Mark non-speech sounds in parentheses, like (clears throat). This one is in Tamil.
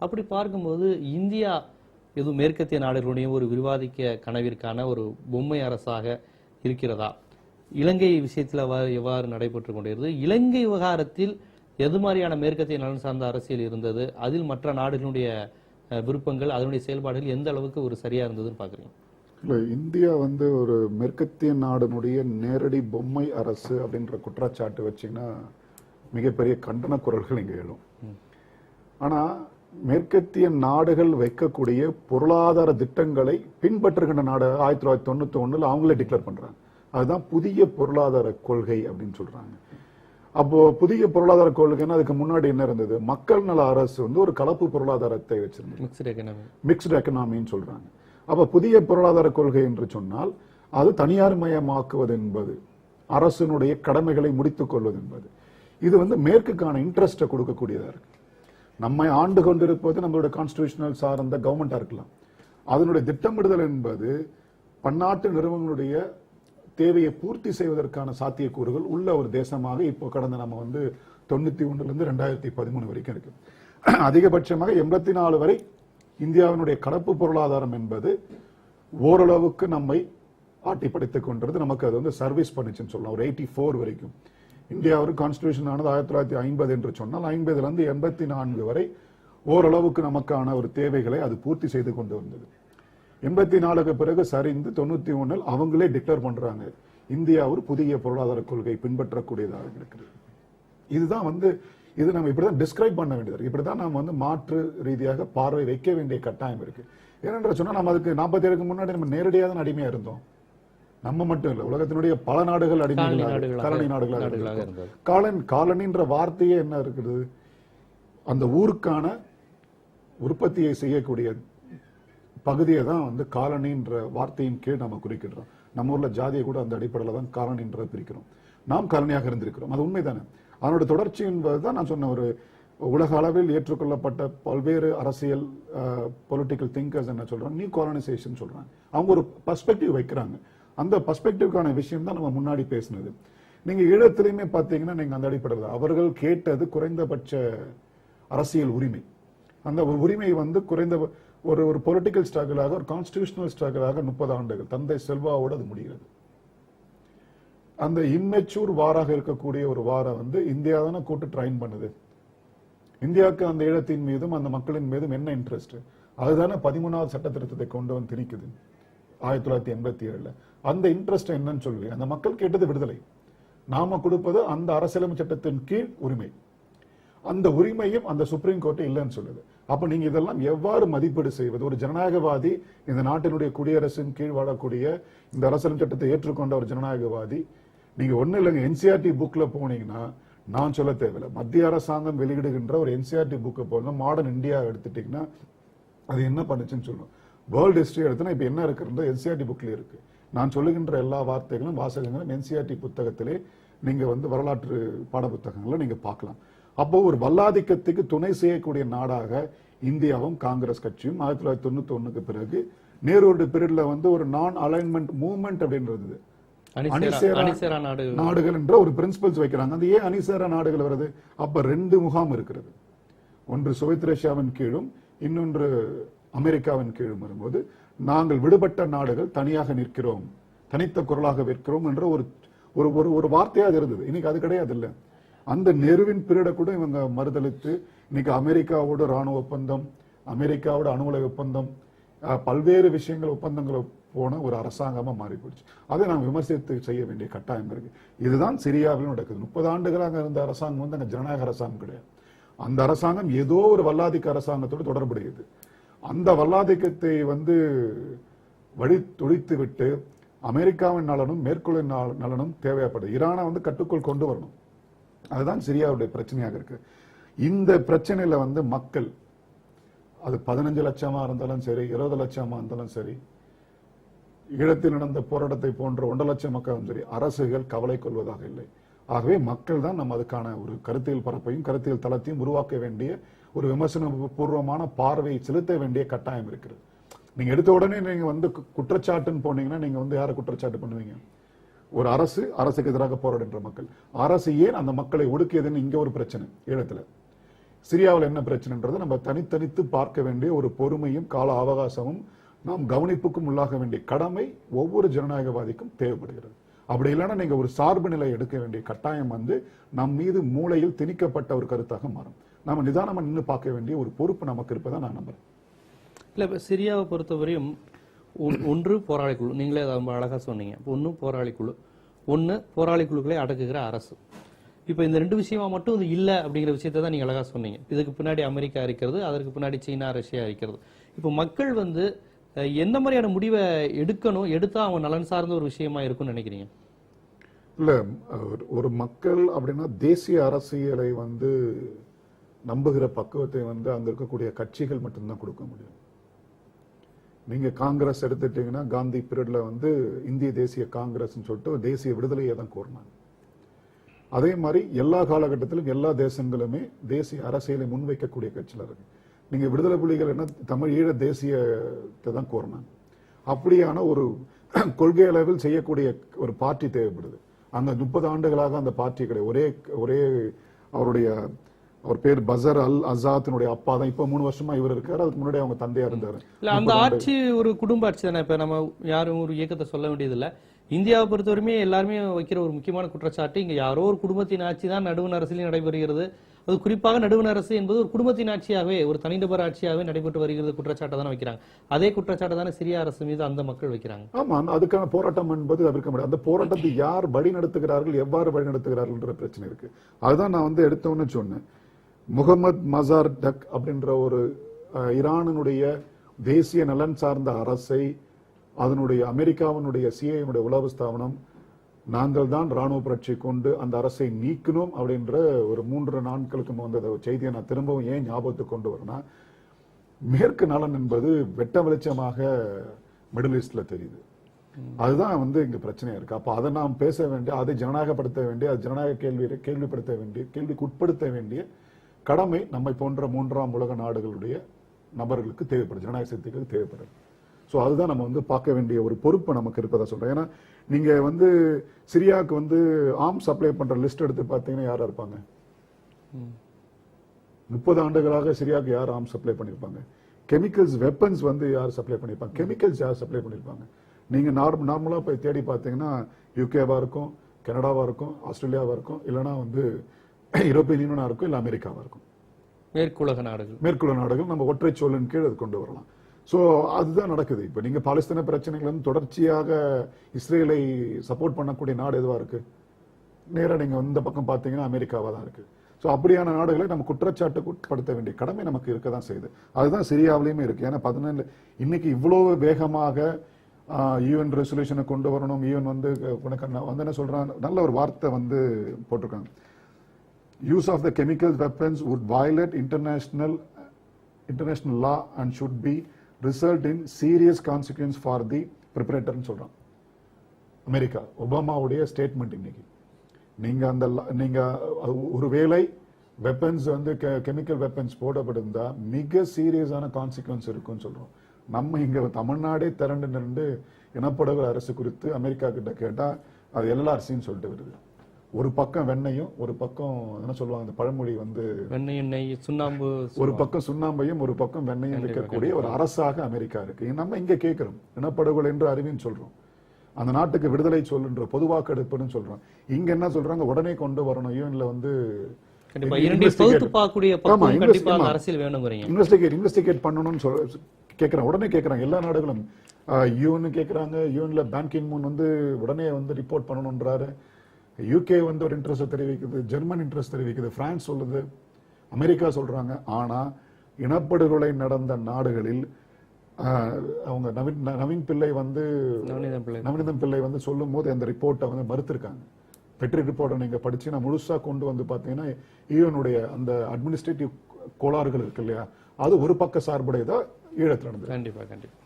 அப்படி பார்க்கும்போது இந்தியா எதுவும் மேற்கத்திய நாடுகளுடைய ஒரு விவாதிக்க கனவிற்கான ஒரு பொம்மை அரசாக இருக்கிறதா? இலங்கை விஷயத்தில் அவ்வாறு எவ்வாறு நடைபெற்று கொண்டிருந்தது? இலங்கை விவகாரத்தில் எது மாதிரியான மேற்கத்திய நலன் சார்ந்த அரசியல் இருந்தது? அதில் மற்ற நாடுகளுடைய விருப்பங்கள் அதனுடைய செயல்பாடுகள் எந்த அளவுக்கு ஒரு சரியா இருந்ததுன்னு பாக்குறீங்க இல்ல இந்தியா வந்து ஒரு மேற்கத்திய நாடுனுடைய நேரடி பொம்மை அரசு அப்படின்ற குற்றச்சாட்டு வச்சீங்கன்னா மிகப்பெரிய கண்டன குரல்கள் இங்க எழும். ஆனா மேற்கத்திய நாடுகள் வைக்கக்கூடிய பொருளாதார திட்டங்களை பின்பற்றுகின்ற நாடு ஆயிரத்தி தொள்ளாயிரத்தி தொண்ணூத்தி ஒண்ணுல அவங்களே டிக்ளேர் பண்றாங்க. அதுதான் புதிய பொருளாதார கொள்கை அப்படின்னு சொல்றாங்க. அப்போ புதிய பொருளாதார கொள்கைன்னா அதுக்கு முன்னாடி என்ன இருந்தது? மக்கள் நல அரசு வந்து ஒரு கலப்பு பொருளாதாரத்தை வச்சிருந்தது. மிக்சட் எக்கனாமின்னு சொல்றாங்க. அப்ப புதிய பொருளாதார கொள்கை என்று சொன்னால் அது தனியார் மயமாக்குவது என்பது அரசினுடைய கடமைகளை முடித்துக் கொள்வது என்பது. இது வந்து மேற்குக்கான இன்ட்ரெஸ்ட்டை கொடுக்கக்கூடியதா இருக்கு. நம்மை ஆண்டு கொண்டிருப்பது நம்மளுடைய கான்ஸ்டிடியூஷனல் சார்ந்த கவர்மெண்டா இருக்கலாம். அதனுடைய திட்டமிடுதல் என்பது பன்னாட்டு நிறுவனங்களுடைய தேவையை பூர்த்தி செய்வதற்கான சாத்தியக்கூறுகள் உள்ள ஒரு தேசமாக இப்போ கடந்த நம்ம வந்து தொண்ணூத்தி ஒன்றுலேருந்து ரெண்டாயிரத்தி பதிமூணு வரைக்கும் இருக்கு. அதிகபட்சமாக எண்பத்தி நாலு வரை இந்தியாவினுடைய கடப்பு பொருளாதாரம் என்பது ஓரளவுக்கு நம்மை ஆட்டி படைத்துக் கொண்டது நமக்கு அது வந்து சர்வீஸ் பண்ணிச்சுன்னு சொல்லலாம். ஒரு எயிட்டி ஃபோர் வரைக்கும். இந்தியாவிற்கு கான்ஸ்டிடியூஷன் ஆனது ஆயிரத்தி தொள்ளாயிரத்தி ஐம்பது என்று சொன்னால் ஐம்பதுலேருந்து எண்பத்தி நான்கு வரை ஓரளவுக்கு நமக்கான ஒரு தேவைகளை அது பூர்த்தி செய்து கொண்டு வந்தது. எண்பத்தி நாலுக்கு பிறகு சரிந்து தொண்ணூத்தி ஒன்றில் அவங்களே டிக்ளேர் பண்றாங்க இந்தியா ஒரு புதிய பொருளாதார கொள்கை பின்பற்றக்கூடியதாக இருக்கிறது. இதுதான் வந்து இது நம்ம இப்படிதான் டிஸ்கிரைப் பண்ண வேண்டியது இப்படி தான் நம்ம வந்து மாற்று ரீதியாக பார்வை வைக்க வேண்டிய கட்டாயம் இருக்கு. ஏனென்ற சொன்னால் நம்ம அதுக்கு நாற்பத்தி ஏழுக்கு முன்னாடி நம்ம நேரடியாக தான் அடிமையாக இருந்தோம். நம்ம மட்டும் இல்ல உலகத்தினுடைய பல நாடுகள் அடிமைகளாக காலனி நாடுகளாக காலன் காலனின்ற வார்த்தையே என்ன இருக்குது? அந்த ஊருக்கான உற்பத்தியை செய்யக்கூடிய பகுதியை தான் வந்து காலனின்ற வார்த்தையின் கீழ் நம்ம குறிக்கின்றோம் நம்ம ஊர்ல ஜாதியை கூட அந்த அடிப்படையில் தான் காலனின்ற பிரிக்கிறோம். நாம் காலனியாக இருந்திருக்கிறோம். அது உண்மைதானே? அதனோட தொடர்ச்சி என்பது தான் நான் சொன்ன ஒரு உலக அளவில் ஏற்றுக்கொள்ளப்பட்ட பல்வேறு அரசியல் பொலிட்டிக்கல் திங்கர்ஸ் என்ன சொல்றாங்க? நியூ காலனைசேஷன் சொல்றாங்க. அவங்க ஒரு பர்ஸ்பெக்டிவ் வைக்கிறாங்க. அந்த பர்ஸ்பெக்டிவ்க்கான விஷயம் தான் நம்ம முன்னாடி பேசினது. நீங்க ஈழத்திலையுமே பார்த்தீங்கன்னா நீங்க அந்த அடிப்படையில் அவர்கள் கேட்டது குறைந்தபட்ச அரசியல் உரிமை. அந்த ஒரு உரிமை வந்து குறைந்த ஒரு ஒரு பொலிட்டிக்கல் ஸ்ட்ரகிளாக ஒரு கான்ஸ்டிடியூஷனல் ஸ்ட்ரகிளாக முப்பது ஆண்டுகள். தந்தை செல்வாவோடு அது முடிகிறது. அந்த இம்மெச்சூர் வாராக இருக்கக்கூடிய ஒரு வாரை வந்து இந்தியா தானே கூட்டு ட்ரைன் பண்ணுது. இந்தியாவுக்கு அந்த ஈழத்தின் மீதும் அந்த மக்களின் மீதும் என்ன இன்ட்ரெஸ்ட் அதுதானே பதிமூணாவது சட்ட திருத்தத்தை கொண்டு வந்து திணிக்குது. ஆயிரத்தி தொள்ளாயிரத்தி எண்பத்தி ஏழுல. அந்த இன்ட்ரெஸ்ட் என்னன்னு சொல்லி. அந்த மக்கள் கேட்டது விடுதலை. நாம கொடுப்பது அந்த அரசியலமைப்பு சட்டத்தின் கீழ் உரிமை. அந்த உரிமையும் அந்த சுப்ரீம் கோர்ட்டு இல்லைன்னு சொல்லுது. அப்ப நீங்க இதெல்லாம் எவ்வாறு மதிப்பீடு செய்வது? ஒரு ஜனநாயகவாதி இந்த நாட்டினுடைய குடியரசின் கீழ் வாழக்கூடிய இந்த அரசியல் சட்டத்தை ஏற்றுக்கொண்ட ஒரு ஜனநாயகவாதி நீங்க ஒன்றும் இல்லைங்க என்சிஆர்டி புக்ல போனீங்கன்னா நான் சொல்ல தேவையில்லை. மத்திய அரசாங்கம் வெளியிடுகின்ற ஒரு என்சிஆர்டி புக்கை போனா மாடர்ன் இந்தியா எடுத்துட்டீங்கன்னா அது என்ன பண்ணுச்சுன்னு சொல்லணும் வேர்ல்டு ஹிஸ்ட்ரி எடுத்தனா இப்போ என்ன இருக்குன்ற என்சிஆர்டி புக்ல இருக்கு. நான் சொல்லுகின்ற எல்லா வார்த்தைகளும் வாசகங்களும் என்சிஆர்டி புத்தகத்திலே நீங்க வந்து வரலாற்று பாட புத்தகங்களை நீங்க பார்க்கலாம். அப்போ ஒரு வல்லாதிக்கத்துக்கு துணை செய்யக்கூடிய நாடாக இந்தியாவும் காங்கிரஸ் கட்சியும் ஆயிரத்தி தொள்ளாயிரத்தி தொண்ணூத்தி ஒண்ணுக்கு பிறகு நேருடைய பீரியட்ல வந்து ஒரு நான் அலைன்மெண்ட் மூவ்மெண்ட் அப்படின்றது நாடுகள் என்ற ஒரு பிரின்சிபல்ஸ் வைக்கிறாங்க. அது ஏன் அணிசேரா நாடுகள் வருது? அப்ப ரெண்டு முகாம் இருக்கிறது. ஒன்று சோவியத் ரஷ்யாவின் கீழும் இன்னொன்று அமெரிக்காவின் கீழும் வரும்போது நாங்கள் விடுபட்ட நாடுகள் தனியாக நிற்கிறோம். தனித்த குரலாக விற்கிறோம் என்ற ஒரு ஒரு ஒரு ஒரு வார்த்தையாக அது இருந்தது. இன்னைக்கு அது கிடையாது இல்லை. அந்த நெருவின் பீரியட கூட இவங்க மறுதளித்து இன்னைக்கு அமெரிக்காவோட ராணுவ ஒப்பந்தம் அமெரிக்காவோட அணுகுலை ஒப்பந்தம் பல்வேறு விஷயங்கள் ஒப்பந்தங்களை போன ஒரு அரசாங்கமா மாறி போயிடுச்சு அதை நாம் விமர்சித்து செய்ய வேண்டிய கட்டாயம் இருக்கு. இதுதான் சிரியாவிலும் நடக்குது. முப்பது ஆண்டுகளாக இருந்த அரசாங்கம் வந்து அங்கே ஜனநாயக அரசாங்கம் கிடையாது. அந்த அரசாங்கம் ஏதோ ஒரு வல்லாதிக்க அரசாங்கத்தோடு தொடர்புடையது. அந்த வல்லாதிக்கத்தை வந்து வழி துடித்து விட்டு அமெரிக்காவின் நலனும் மேற்கொள்ளின் நலனும் தேவைப்படுது. ஈரானை வந்து கட்டுக்குள் கொண்டு வரணும். அதுதான் சிரியாவுடைய பிரச்சனையாக இருக்கு. இந்த பிரச்சனையில வந்து மக்கள் அது பதினஞ்சு லட்சமா இருந்தாலும் சரி இருபது லட்சமா இருந்தாலும் சரி ஈழத்தில் நடந்த போராட்டத்தை போன்ற ஒன்றரை லட்சம் மக்களும் சரி அரசுகள் கவலை கொள்வதாக இல்லை. ஆகவே மக்கள் தான் நம்ம அதுக்கான ஒரு கருத்தியல் பரப்பையும் கருத்தியல் தளத்தையும் உருவாக்க வேண்டிய ஒரு விமர்சன பூர்வமான பார்வையை செலுத்த வேண்டிய கட்டாயம் இருக்கிறது. நீங்க எடுத்த உடனே நீங்க வந்து குற்றச்சாட்டுன்னு போனீங்கன்னா நீங்க வந்து யாரை குற்றச்சாட்டு பண்ணுவீங்க? ஒரு அரசு அரசுக்கு எதிராக போராடுகின்ற மக்கள். அரசு ஏன் அந்த மக்களை ஒடுக்கியதுன்னு இங்க ஒரு பிரச்சனை ஈழத்துல. சிரியாவில் என்ன பிரச்சனைன்றது நம்ம தனித்தனித்து பார்க்க வேண்டிய ஒரு பொறுமையும் கால அவகாசமும் நாம் கவனிப்புக்கும் உள்ளாக வேண்டிய கடமை ஒவ்வொரு ஜனநாயகவாதிக்கும் தேவைப்படுகிறது. அப்படி இல்லைன்னா நீங்க ஒரு சார்பு நிலை எடுக்க வேண்டிய கட்டாயம் வந்து நம் மீது மூளையில் திணிக்கப்பட்ட ஒரு கருத்தாக மாறும். நாம நிதானமா நின்று பார்க்க வேண்டிய ஒரு பொறுப்பு நமக்கு இருப்பதா நான் நம்புறேன். இல்ல இப்ப சிரியாவை பொறுத்தவரையும் ஒன்- ஒன்று போராளி குழு. நீங்களே அதை ரொம்ப அழகா சொன்னீங்க. ஒன்று போராளி குழு. ஒன்று போராளி குழுக்களை அடக்குகிற அரசு. இப்போ இந்த ரெண்டு விஷயமா மட்டும் இது இல்லை அப்படிங்கிற விஷயத்தை தான் நீங்க அழகா சொன்னீங்க. இதுக்கு பின்னாடி அமெரிக்கா இருக்கிறது அதற்கு பின்னாடி சீனா ரஷ்யா இருக்கிறது. இப்போ மக்கள் வந்து எந்த மாதிரியான முடிவை எடுக்கணும் எடுத்தா அவங்க நலன் சார்ந்த ஒரு விஷயமா இருக்கும்னு நினைக்கிறீங்க? இல்ல ஒரு- ஒரு மக்கள் அப்படின்னா தேசிய அரசியலை வந்து நம்புகிற பக்குவத்தை வந்து அங்க இருக்கக்கூடிய கட்சிகள் மட்டும்தான் கொடுக்க முடியும். நீங்க காங்கிரஸ் எடுத்துட்டீங்கன்னா காந்தி பீரியட்ல வந்து இந்திய தேசிய காங்கிரஸ்ன்னு சொல்லிட்டு தேசிய விடுதலையை தான் கோரினாங்க அதே மாதிரி எல்லா காலகட்டத்திலும் எல்லா தேசங்களுமே தேசிய அரசியலை முன்வைக்கக்கூடிய கட்சியில் இருக்கு. நீங்க விடுதலை புலிகள் என்ன தமிழ் ஈழ தேசியத்தை தான் கோரினாங்க அப்படியான ஒரு (clears throat) கொள்கை அளவில் செய்யக்கூடிய ஒரு பார்ட்டி தேவைப்படுது. அந்த முப்பது ஆண்டுகளாக அந்த பார்ட்டி கிடையாது ஒரே ஒரே அவருடைய அவர் பேர் பசர் அல் அசாத்தினுடைய அப்பா தான். இப்ப மூணு வருஷமா இவர் இருக்காரு. அதுக்கு முன்னாடி அவங்க தந்தையா இருந்தாரு. இல்ல அந்த ஆட்சி ஒரு குடும்ப ஆட்சி தானே. இப்ப நம்ம யாரும் ஒரு இயக்கத்தை சொல்ல வேண்டியது இல்ல இந்தியாவை பொறுத்தவரையுமே எல்லாருமே வைக்கிற ஒரு முக்கியமான குற்றச்சாட்டு இங்க யாரோ ஒரு குடும்பத்தின் ஆட்சி தான் நடுவண் அரசியல் நடைபெறுகிறது. அது குறிப்பாக நடுவண் அரசு என்பது ஒரு குடும்பத்தின் ஆட்சியாகவே ஒரு தனிநபர் ஆட்சியாகவே நடைபெற்று வருகிறது. குற்றச்சாட்டை தானே வைக்கிறாங்க. அதே குற்றச்சாட்டை தானே சிறிய அரசு மீது அந்த மக்கள் வைக்கிறாங்க. ஆமா அதுக்கான போராட்டம் என்பது தவிர்க்க முடியாது. அந்த போராட்டத்தை யார் வழி நடத்துகிறார்கள் எவ்வாறு வழி நடத்துகிறார்கள்ன்ற பிரச்சனை இருக்கு. அதுதான் நான் வந்து எடுத்தோன்னு சொன்னேன். முகமது மசார் டக் அப்படின்ற ஒரு ஈரானுடைய ஈரானினுடைய தேசிய நலன் சார்ந்த அரசை அதனுடைய அமெரிக்காவினுடைய சிஐனுடைய உளவு ஸ்தாபனம் நாங்கள் தான் ராணுவ புரட்சி கொண்டு அந்த அரசை நீக்கணும் அப்படின்ற ஒரு மூன்று நாட்களுக்கு வந்த செய்தியை நான் திரும்பவும் ஏன் ஞாபகத்துக்கு கொண்டு வரேன்னா மேற்கு நலன் என்பது வெட்ட வெளிச்சமாக மிடில் ஈஸ்டில் தெரியுது. அதுதான் வந்து இங்கே பிரச்சனையாக இருக்குது அப்போ அதை நாம் பேச வேண்டிய அதை ஜனநாயகப்படுத்த வேண்டிய அது ஜனநாயக கேள்வி கேள்விப்படுத்த வேண்டிய கேள்விக்கு உட்படுத்த வேண்டிய கடமை நம்மை போன்ற மூன்றாம் உலக நாடுகளுடைய நபர்களுக்கு தேவைப்படுது. ஜனநாயக சக்திகளுக்கு தேவைப்படுது. ஸோ அதுதான் நம்ம வந்து பார்க்க வேண்டிய ஒரு பொறுப்பு நமக்கு இருப்பதா சொல்றேன். ஏன்னா நீங்க வந்து சிரியாவுக்கு வந்து ஆர்ம் சப்ளை பண்ற லிஸ்ட் எடுத்து பார்த்தீங்கன்னா யாரா இருப்பாங்க? முப்பது ஆண்டுகளாக சிரியாவுக்கு யார் ஆர்ம் சப்ளை பண்ணிருப்பாங்க கெமிக்கல்ஸ் வெப்பன்ஸ் வந்து யார் சப்ளை பண்ணிருப்பாங்க கெமிக்கல்ஸ் யார் சப்ளை பண்ணிருப்பாங்க நீங்க நார்மல் நார்மலா போய் தேடி பார்த்தீங்கன்னா யூகேவா இருக்கும் கனடாவா இருக்கும் ஆஸ்திரேலியாவா இருக்கும் இல்லைன்னா வந்து யூரோப்பியன் யூனியனா இருக்கும் இல்ல அமெரிக்காவா இருக்கும். மேற்குலக நாடுகள். மேற்குள்ள நாடுகள் நம்ம ஒற்றை சோழன் கீழ் அது கொண்டு வரலாம். சோ அதுதான் நடக்குது. இப்ப நீங்க பாலஸ்தீன பிரச்சனைகள் வந்து தொடர்ச்சியாக இஸ்ரேலை சப்போர்ட் பண்ணக்கூடிய நாடு எதுவா இருக்கு? நேரா நீங்க இந்த பக்கம் பாத்தீங்கன்னா அமெரிக்காவா தான் இருக்கு. சோ அப்படியான நாடுகளை நம்ம குற்றச்சாட்டுக்கு உட்படுத்த வேண்டிய கடமை நமக்கு இருக்க தான் செய்யுது. அதுதான் சிரியாவிலையுமே இருக்கு. ஏன்னா பதினேழு இன்னைக்கு இவ்வளவு வேகமாக யூஎன் ரெசல்யூஷனை கொண்டு வரணும். யூஎன் வந்து உனக்கு வந்து என்ன சொல்றாங்க நல்ல ஒரு வார்த்தை வந்து போட்டிருக்காங்க. Use of the chemical weapons would violate international international law and should be result in serious consequence for the preparator னு சொல்றான். அமெரிக்கா ஒபாமாவுடைய ஸ்டேட்மெண்ட் இன்னைக்கு. நீங்க அந்த ல- நீங்க ஒருவேளை வெப்பன்ஸ் வந்து கெமிக்கல் வெப்பன்ஸ் போடப்பட்டிருந்தா மிக சீரியஸான கான்சிக்வன்ஸ் இருக்கும்னு சொல்றோம் நம்ம இங்க தமிழ்நாடே திரண்டு நிரண்டு இனப்படுகொலை அரசு குறித்து அமெரிக்கா கிட்ட கேட்டா அது எல்ஆர்சின்னு சொல்லிட்டு வருது. ஒரு பக்கம் வெண்ணையும் ஒரு பக்கம் என்ன சொல்லுவாங்க அந்த பழமொழி வந்து வெண்ணெய் எண்ணெய் சுண்ணாம்பு ஒரு பக்கம் சுண்ணாம்பையும் ஒரு பக்கம் வெண்ணையும் விற்கக்கூடிய ஒரு அரசாக அமெரிக்கா இருக்கு. நம்ம இங்க கேட்கிறோம். இனப்படுகொலை என்று அறிவின்னு சொல்றோம். அந்த நாட்டுக்கு விடுதலை சொல்லுன்ற பொதுவாக்கெடுப்புன்னு சொல்றோம். இங்க என்ன சொல்றாங்க? உடனே கொண்டு வரணும் யூஎன்ல வந்து இன்வெஸ்டிகேட் பண்ணணும்னு சொல்ல கேட்கறாங்க உடனே கேட்கறாங்க எல்லா நாடுகளும். யூஎன் கேட்கறாங்க யூஎன்ல பேங்கிங் மூன் வந்து உடனே வந்து ரிப்போர்ட் பண்ணணும்ன்றாரு. யூகே வந்து ஒரு இன்ட்ரெஸ்ட் தெரிவிக்குது ஜெர்மன் இன்ட்ரெஸ்ட் தெரிவிக்குது பிரான்ஸ் சொல்லுது அமெரிக்கா சொல்றாங்க. ஆனா இனப்படுகொலை நடந்த நாடுகளில் அவங்க நவீன் நவீன் பிள்ளை வந்து நவநீதம் பிள்ளை. வந்து சொல்லும் போது அந்த ரிப்போர்ட்டை வந்து மறுத்திருக்காங்க. பெட்ரி ரிப்போர்ட்டை நீங்க படிச்சீங்கன்னா முழுசா கொண்டு வந்து பாத்தீங்கன்னா ஈவனுடைய அந்த அட்மினிஸ்ட்ரேட்டிவ் கோளாறுகள் இருக்கு இல்லையா? அது ஒரு பக்க சார்புடையதா ஈழத்தில் நடந்தது. கண்டிப்பா கண்டிப்பா.